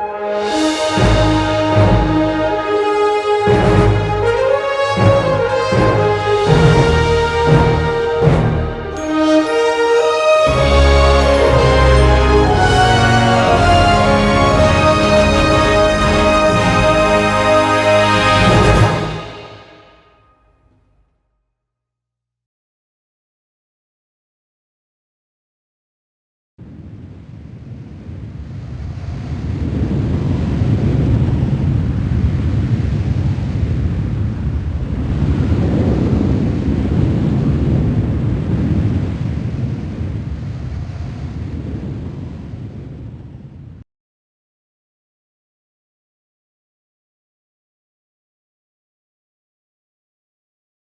Bye.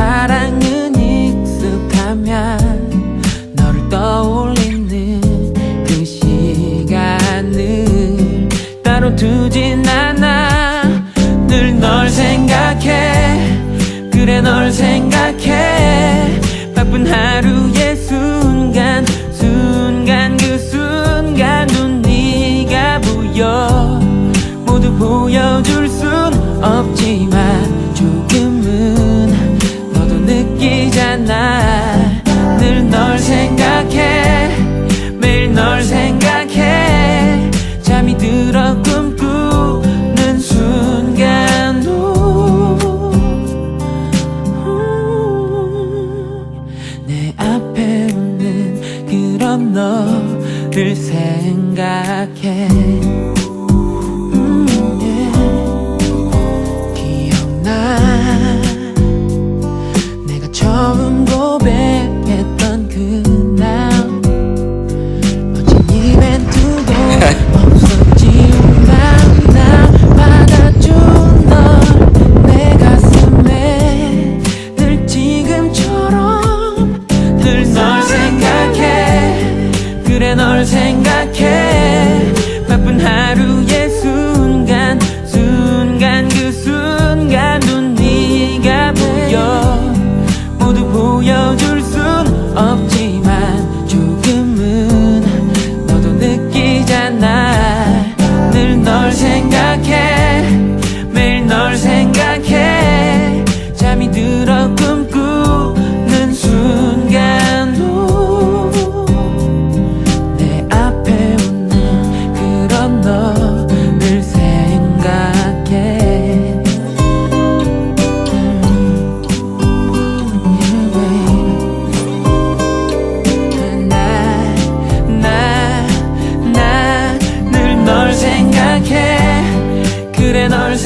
사랑은 익숙하면 너를 떠올리는 그 시간을 따로 두진 않아. 늘 널 생각해. 그래 널 생각해. 바쁜 하루 너늘 생각해. 그래 널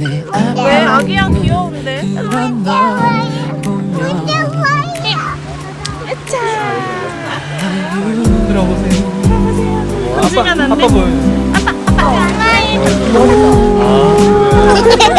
아, 내왜 아기양 귀여운데? 앞만 널 보며 들어보세요. 아빠, 흔지가 났네. 아빠 보여주세요. 아빠. 아. 네. 아.